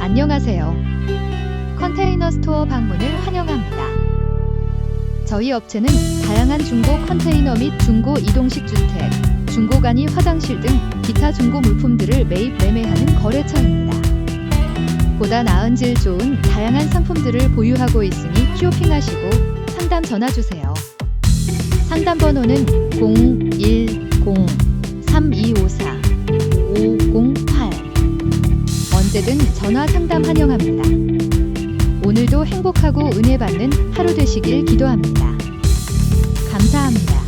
안녕하세요. 컨테이너 스토어 방문을 환영합니다. 저희 업체는 다양한 중고 컨테이너 및 중고 이동식 주택, 중고 간이 화장실 등 기타 중고 물품들을 매입 매매하는 거래처입니다. 보다 나은 질 좋은 다양한 상품들을 보유하고 있으니 쇼핑하시고 상담 전화 주세요. 상담 번호는 010-3254-508 언제든 전화 상담 환영합니다. 오늘도 행복하고 은혜 받는 하루 되시길 기도합니다. 감사합니다.